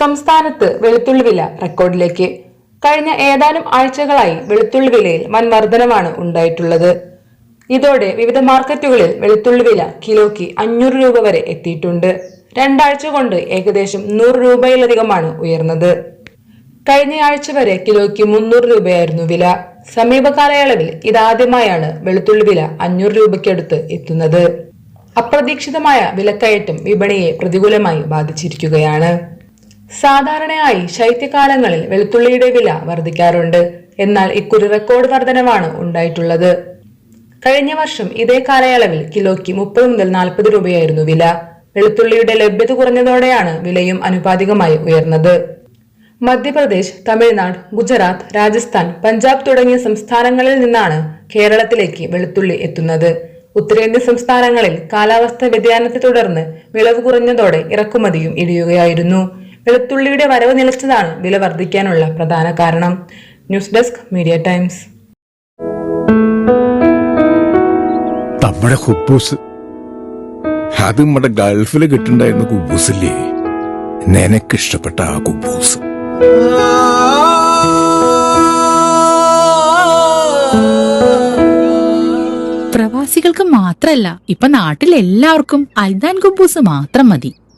സംസ്ഥാനത്ത് വെളുത്തുള്ളി വില റെക്കോർഡിലേക്ക്. കഴിഞ്ഞ ഏതാനും ആഴ്ചകളായി വെളുത്തുള്ളി വിലയിൽ വൻ വർധനമാണ് ഉണ്ടായിട്ടുള്ളത്. ഇതോടെ വിവിധ മാർക്കറ്റുകളിൽ വെളുത്തുള്ളി വില കിലോയ്ക്ക് അഞ്ഞൂറ് രൂപ വരെ എത്തിയിട്ടുണ്ട്. രണ്ടാഴ്ച കൊണ്ട് ഏകദേശം നൂറ് രൂപയിലധികമാണ് ഉയർന്നത്. കഴിഞ്ഞ ആഴ്ച വരെ കിലോയ്ക്ക് മുന്നൂറ് രൂപയായിരുന്നു വില. സമീപകാലയളവിൽ ഇതാദ്യമായാണ് വെളുത്തുള്ളി വില അഞ്ഞൂറ് രൂപയ്ക്കടുത്ത് എത്തുന്നത്. അപ്രതീക്ഷിതമായ വിലക്കയറ്റം വിപണിയെ പ്രതികൂലമായി ബാധിച്ചിരിക്കുകയാണ്. സാധാരണയായി ശൈത്യകാലങ്ങളിൽ വെളുത്തുള്ളിയുടെ വില വർദ്ധിക്കാറുണ്ട്. എന്നാൽ ഇക്കുറി റെക്കോർഡ് വർധനവാണ് ഉണ്ടായിട്ടുള്ളത്. കഴിഞ്ഞ വർഷം ഇതേ കാലയളവിൽ കിലോയ്ക്ക് മുപ്പത് മുതൽ നാൽപ്പത് രൂപയായിരുന്നു വില. വെളുത്തുള്ളിയുടെ ലഭ്യത കുറഞ്ഞതോടെയാണ് വിലയും അനുപാതികമായി ഉയർന്നത്. മധ്യപ്രദേശ് തമിഴ്നാട് ഗുജറാത്ത് രാജസ്ഥാൻ പഞ്ചാബ് തുടങ്ങിയ സംസ്ഥാനങ്ങളിൽ നിന്നാണ് കേരളത്തിലേക്ക് വെളുത്തുള്ളി എത്തുന്നത്. ഉത്തരേന്ത്യൻ സംസ്ഥാനങ്ങളിൽ കാലാവസ്ഥ വ്യതിയാനത്തെ തുടർന്ന് വിളവ് കുറഞ്ഞതോടെ ഇറക്കുമതിയും ഇടിയുകയായിരുന്നു. വെളുത്തുള്ളിയുടെ വരവ് നിലച്ചതാണ് വില വർദ്ധിക്കാനുള്ള പ്രധാന കാരണം. News desk media times. നമ്മുടെ ഹുബൂസ്. അത് നമ്മുടെ ഗൾഫിൽ കിട്ടുണ്ടായിരുന്ന നിനക്ക് ഇഷ്ടപ്പെട്ട ആ കുബൂസ്. പ്രവാസികൾക്ക് മാത്രല്ല ഇപ്പൊ നാട്ടിൽ എല്ലാവർക്കും അൽദാൻ കുബൂസ് മാത്രം മതി.